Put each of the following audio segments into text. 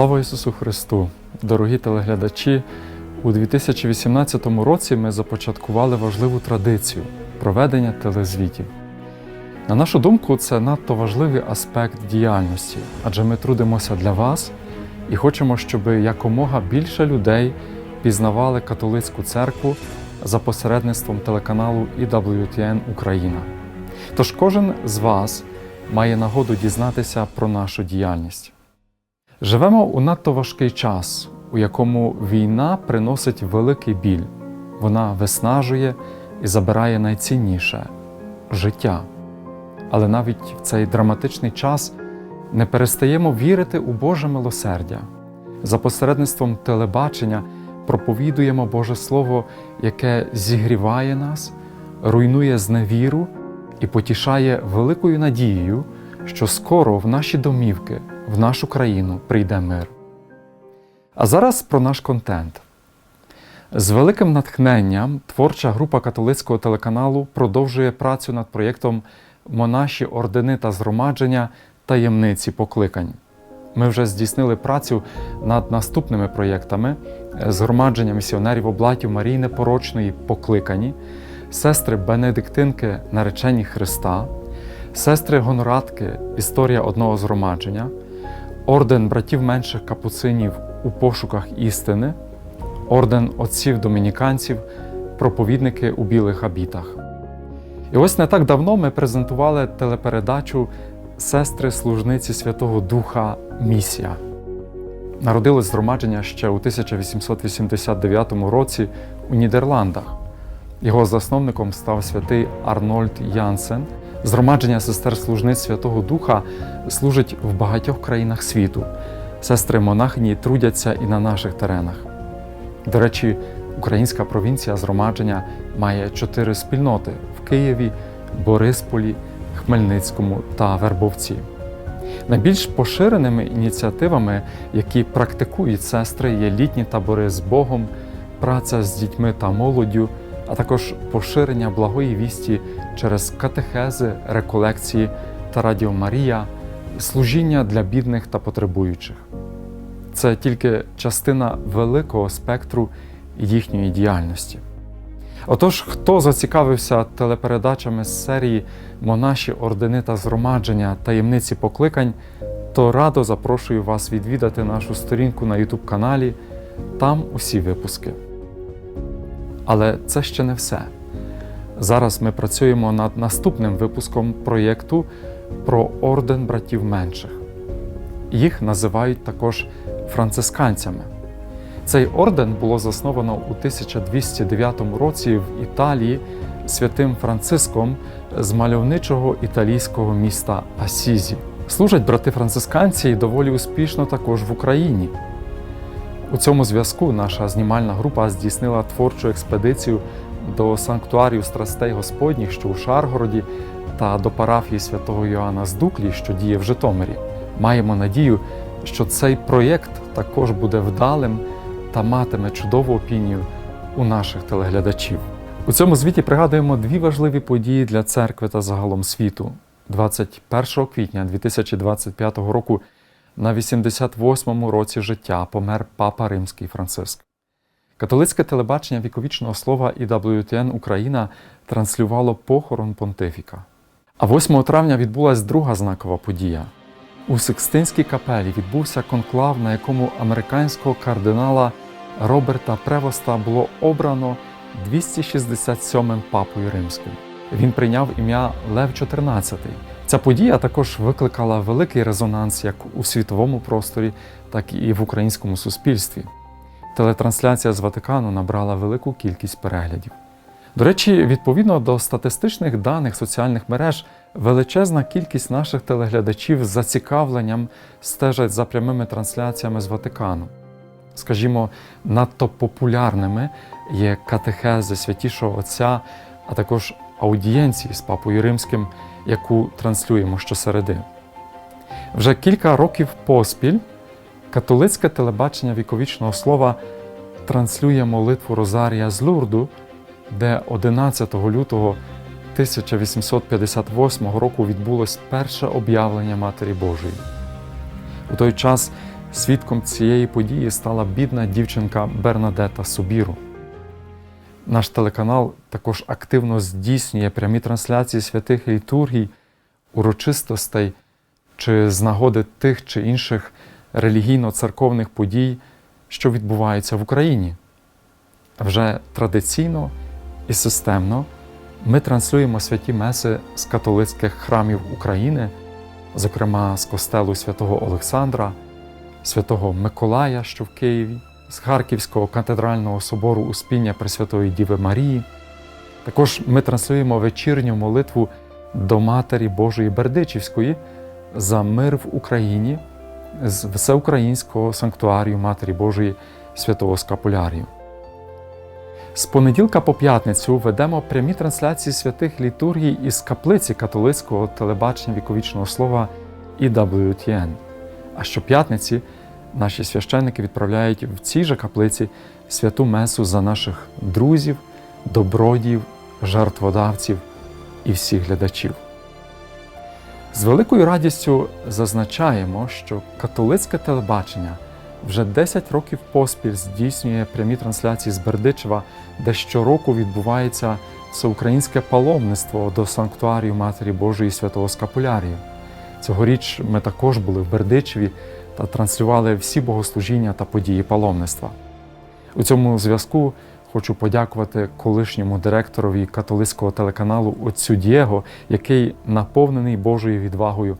Слава Ісусу Христу! Дорогі телеглядачі! У 2018 році ми започаткували важливу традицію проведення телезвітів. На нашу думку, це надто важливий аспект діяльності, адже ми трудимося для вас і хочемо, щоб якомога більше людей пізнавали католицьку церкву за посередництвом телеканалу EWTN Україна. Тож кожен з вас має нагоду дізнатися про нашу діяльність. Живемо у надто важкий час, у якому війна приносить великий біль. Вона виснажує і забирає найцінніше життя. Але навіть в цей драматичний час не перестаємо вірити у Боже милосердя. За посередництвом телебачення проповідуємо Боже Слово, яке зігріває нас, руйнує зневіру і потішає великою надією, що скоро в наші домівки, в нашу країну прийде мир. А зараз про наш контент. З великим натхненням творча група католицького телеканалу продовжує працю над проєктом Монаші ордени та згромадження таємниці покликань. Ми вже здійснили працю над наступними проєктами згромадження місіонерів облатів Марії Непорочної покликані, сестри Бенедиктинки наречені Христа, сестри Гоноратки Історія одного згромадження, орден братів менших капуцинів у пошуках істини, орден отців домініканців, проповідники у білих абітах. І ось не так давно ми презентували телепередачу Сестри служниці Святого Духа Місія. Народилось згромадження ще у 1889 році у Нідерландах. Його засновником став святий Арнольд Янсен. Згромадження сестер служниць Святого Духа служить в багатьох країнах світу. Сестри монахині трудяться і на наших теренах. До речі, українська провінція згромадження має чотири спільноти в Києві, Борисполі, Хмельницькому та Вербовці. Найбільш поширеними ініціативами, які практикують сестри, є літні табори з Богом, праця з дітьми та молоддю, а також поширення благої вісті через катехези, реколекції та Радіо Марія, служіння для бідних та потребуючих. Це тільки частина великого спектру їхньої діяльності. Отож, хто зацікавився телепередачами з серії Монаші ордени та згромадження таємниці покликань, то радо запрошую вас відвідати нашу сторінку на YouTube каналі. Там усі випуски. Але це ще не все. Зараз ми працюємо над наступним випуском проєкту про орден братів менших. Їх називають також францисканцями. Цей орден було засновано у 1209 році в Італії святим Франциском з мальовничого італійського міста Асізі. Служать брати францисканці і доволі успішно також в Україні. У цьому зв'язку наша знімальна група здійснила творчу експедицію до санктуарію страстей Господніх, що у Шаргороді, та до парафії святого Йоанна з Дуклі, що діє в Житомирі. Маємо надію, що цей проєкт також буде вдалим та матиме чудову опінію у наших телеглядачів. У цьому звіті пригадуємо дві важливі події для церкви та загалом світу. 21 квітня 2025 року на 88-му році життя помер папа Римський Франциск. Католицьке телебачення віковічного слова EWTN Україна транслювало похорон понтифіка. А 8 травня відбулася друга знакова подія. У Сикстинській капелі відбувся конклав, на якому американського кардинала Роберта Превоста було обрано 267-м папою римським. Він прийняв ім'я Лев XIV. Ця подія також викликала великий резонанс як у світовому просторі, так і в українському суспільстві. Телетрансляція з Ватикану набрала велику кількість переглядів. До речі, відповідно до статистичних даних соціальних мереж, величезна кількість наших телеглядачів з зацікавленням стежать за прямими трансляціями з Ватикану. Скажімо, надто популярними є катехези святішого Отця, а також аудієнції з Папою Римським, яку транслюємо щосереди. Вже кілька років поспіль католицьке телебачення віковічного слова транслює молитву Розарія з Лурду, де 11 лютого 1858 року відбулось перше об'явлення Матері Божої. У той час Свідком цієї події стала бідна дівчинка Бернадета Субіру. Наш телеканал також активно здійснює прямі трансляції святих літургій, урочистостей чи з нагоди тих чи інших релігійно-церковних подій, що відбуваються в Україні. Вже традиційно і системно ми транслюємо святі меси з католицьких храмів України, зокрема з костелу святого Олександра, святого Миколая, що в Києві, з Харківського катедрального собору Успіння Пресвятої Діви Марії. Також ми транслюємо вечірню молитву до Матері Божої Бердичівської за мир в Україні з Всеукраїнського санктуарію Матері Божої Святого Скапулярію. З понеділка по п'ятницю ведемо прямі трансляції святих літургій із каплиці католицького телебачення віковічного слова EWTN. А щоп'ятниці наші священники відправляють в цій же каплиці святу месу за наших друзів, добродіїв, жертводавців і всіх глядачів. З великою радістю зазначаємо, що католицьке телебачення вже 10 років поспіль здійснює прямі трансляції з Бердичева, де щороку відбувається всеукраїнське паломництво до санктуарію Матері Божої Святого Скапулярію. Цьогоріч ми також були в Бердичеві та транслювали всі богослужіння та події паломництва. У цьому зв'язку хочу подякувати колишньому директорові католицького телеканалу отцю Дієго, який, наповнений Божою відвагою,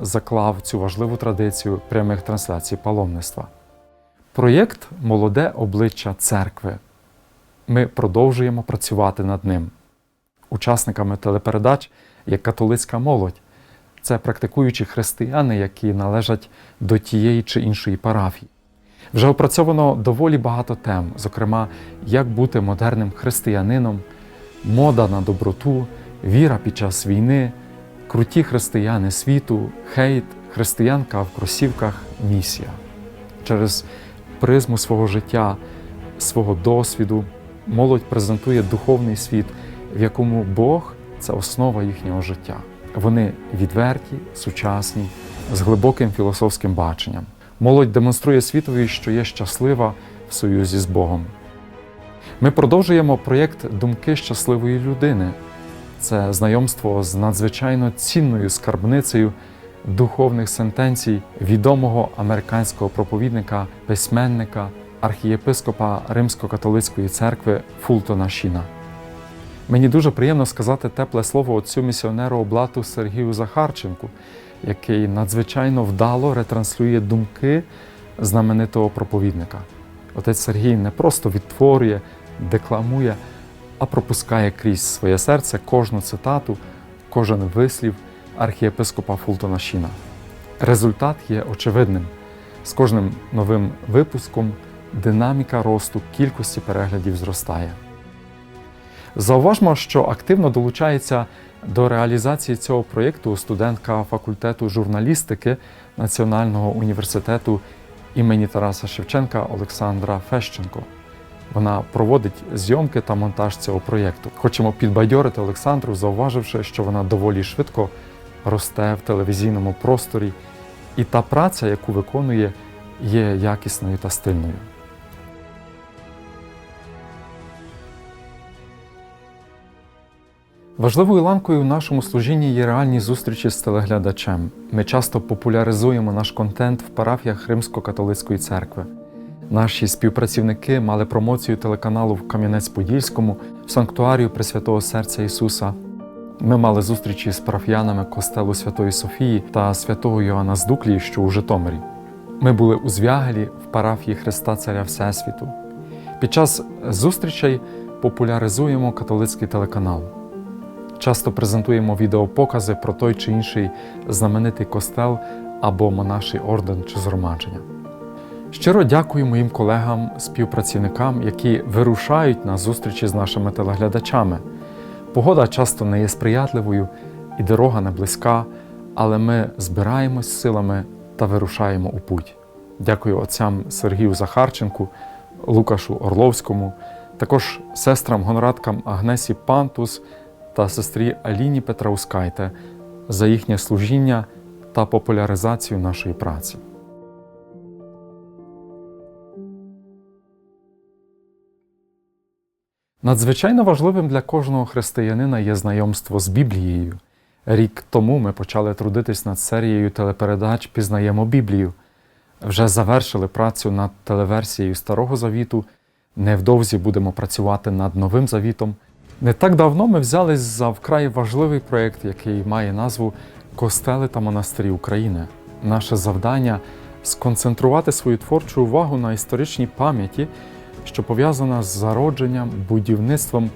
заклав цю важливу традицію прямих трансляцій паломництва. Проєкт Молоде обличчя церкви. Ми продовжуємо працювати над ним. Учасниками телепередач є католицька молодь. Це практикуючі християни, які належать до тієї чи іншої парафії. Вже опрацьовано доволі багато тем, зокрема, як бути модерним християнином, мода на доброту, віра під час війни, круті християни світу, хейт, християнка в кросівках, місія. Через призму свого життя, свого досвіду, молодь презентує духовний світ, в якому Бог це основа їхнього життя. Вони відверті, сучасні, з глибоким філософським баченням. Молодь демонструє світові, що є щаслива в союзі з Богом. Ми продовжуємо проєкт Думки щасливої людини. Це знайомство з надзвичайно цінною скарбницею духовних сентенцій відомого американського проповідника, письменника, архієпископа Римсько-католицької церкви Фултона Шіна. Мені дуже приємно сказати тепле слово отцю місіонеру облату Сергію Захарченку, який надзвичайно вдало ретранслює думки знаменитого проповідника. Отець Сергій не просто відтворює, декламує, а пропускає крізь своє серце кожну цитату, кожен вислів архієпископа Фултона Шіна. Результат є очевидним. З кожним новим випуском динаміка росту кількості переглядів зростає. Зауважмо, що активно долучається до реалізації цього проєкту студентка факультету журналістики Національного університету імені Тараса Шевченка Олександра Фещенко. Вона проводить зйомки та монтаж цього проєкту. Хочемо підбадьорити Олександру, зауваживши, що вона доволі швидко росте в телевізійному просторі, і та праця, яку виконує, є якісною та стильною. Важливою ланкою в нашому служінні є реальні зустрічі з телеглядачем. Ми часто популяризуємо наш контент в парафіях Римсько-католицької церкви. Наші співпрацівники мали промоцію телеканалу в Кам'янець-Подільському, в санктуарію Пресвятого Серця Ісуса. Ми мали зустрічі з парафіянами костелу Святої Софії та святого Йоанна з Дуклії, що у Житомирі. Ми були у Звягелі в парафії Христа Царя Всесвіту. Під час зустрічей популяризуємо католицький телеканал. Часто презентуємо відеопокази про той чи інший знаменитий костел або монаший орден чи згромадження. Щиро дякую моїм колегам, співпрацівникам, які вирушають на зустрічі з нашими телеглядачами. Погода часто не є сприятливою і дорога не близька, але ми збираємось силами та вирушаємо у путь. Дякую отцям Сергію Захарченку, Лукашу Орловському, також сестрам гонорадкам Агнесі Пантус та сестрі Аліні Петраускайте за їхнє служіння та популяризацію нашої праці. Надзвичайно важливим для кожного християнина є знайомство з Біблією. Рік тому ми почали трудитись над серією телепередач Пізнаємо Біблію. Вже завершили працю над телеверсією Старого Завіту. Невдовзі будемо працювати над новим завітом. Не так давно ми взялись за вкрай важливий проєкт, який має назву Костели та монастирі України. Наше завдання сконцентрувати свою творчу увагу на історичній пам'яті, що пов'язана з зародженням, будівництвом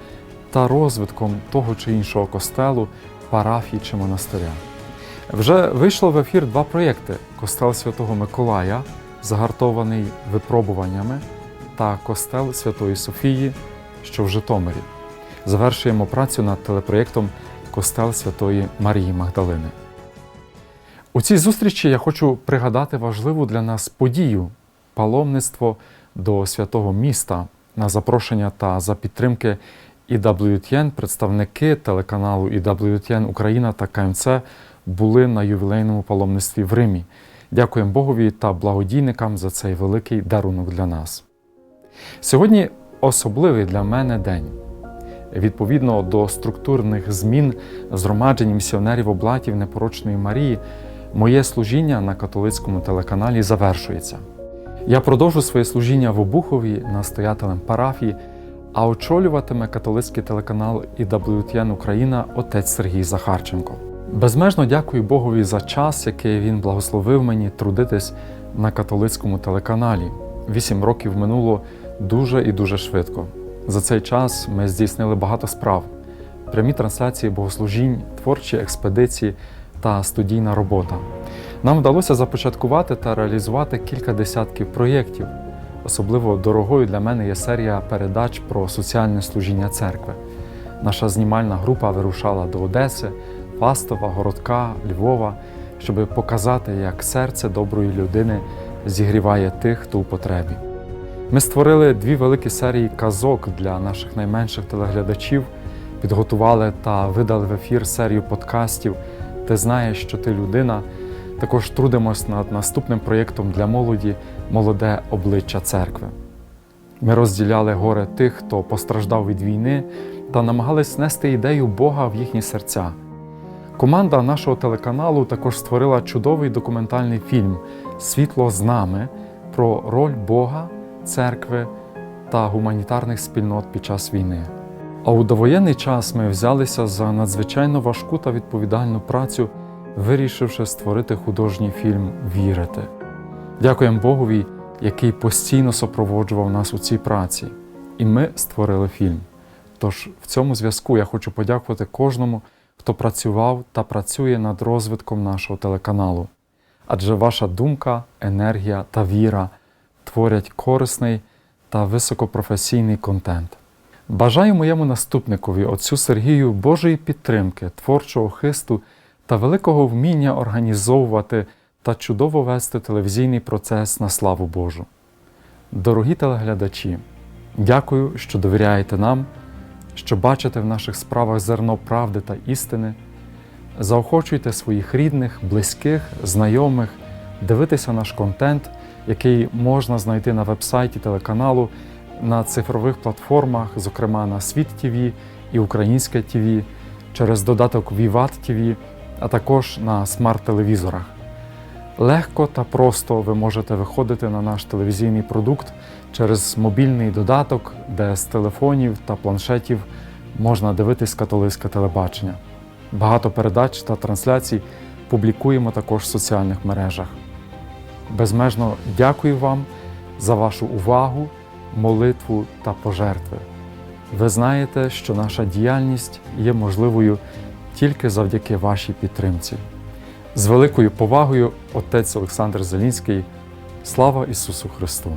та розвитком того чи іншого костелу, парафії чи монастиря. Вже вийшло в ефір два проєкти: Костел Святого Миколая, загартований випробуваннями, та Костел Святої Софії, що в Житомирі. Завершуємо працю над телепроєктом Костел Святої Марії Магдалини. У цій зустрічі я хочу пригадати важливу для нас подію паломництво до святого міста на запрошення та за підтримки IWTN, представники телеканалу IWTN Україна та КМЦ були на ювілейному паломництві в Римі. Дякуємо Богові та благодійникам за цей великий дарунок для нас. Сьогодні особливий для мене день. Відповідно до структурних змін згромаджень місіонерів облатів Непорочної Марії, моє служіння на католицькому телеканалі завершується. Я продовжу своє служіння в Обухові настоятелем парафії, а очолюватиме католицький телеканал IWTN Україна отець Сергій Захарченко. Безмежно дякую Богові за час, який він благословив мені трудитись на католицькому телеканалі. Вісім років минуло дуже і дуже швидко. За цей час ми здійснили багато справ: прямі трансляції богослужінь, творчі експедиції та студійна робота. Нам вдалося започаткувати та реалізувати кілька десятків проєктів. Особливо дорогою для мене є серія передач про соціальне служіння церкви. Наша знімальна група вирушала до Одеси, Фастова, Городка, Львова, щоб показати, як серце доброї людини зігріває тих, хто у потребі. Ми створили дві великі серії казок для наших найменших телеглядачів, підготували та видали в ефір серію подкастів Ти знаєш, що ти людина. Також трудимось над наступним проєктом для молоді Молоде обличчя церкви. Ми розділяли горе тих, хто постраждав від війни, та намагались нести ідею Бога в їхні серця. Команда нашого телеканалу також створила чудовий документальний фільм Світло з нами про роль Бога, церкви та гуманітарних спільнот під час війни. А у довоєнний час ми взялися за надзвичайно важку та відповідальну працю, вирішивши створити художній фільм Вірити. Дякуємо Богові, який постійно супроводжував нас у цій праці. І ми створили фільм. Тож в цьому зв'язку я хочу подякувати кожному, хто працював та працює над розвитком нашого телеканалу. Адже ваша думка, енергія та віра творять корисний та високопрофесійний контент. Бажаю моєму наступникові, отцю Сергію, Божої підтримки, творчого хисту та великого вміння організовувати та чудово вести телевізійний процес на славу Божу. Дорогі телеглядачі, дякую, що довіряєте нам, що бачите в наших справах зерно правди та істини. Заохочуйте своїх рідних, близьких, знайомих дивитися наш контент, який можна знайти на вебсайті телеканалу, на цифрових платформах, зокрема на Світ ТВ і Українське ТВ, через додаток Vivat TV, а також на смарт-телевізорах. Легко та просто ви можете виходити на наш телевізійний продукт через мобільний додаток, де з телефонів та планшетів можна дивитись католицьке телебачення. Багато передач та трансляцій публікуємо також в соціальних мережах. Безмежно дякую вам за вашу увагу, молитву та пожертви. Ви знаєте, що наша діяльність є можливою тільки завдяки вашій підтримці. З великою повагою, отець Олександр Зелінський. Слава Ісусу Христу!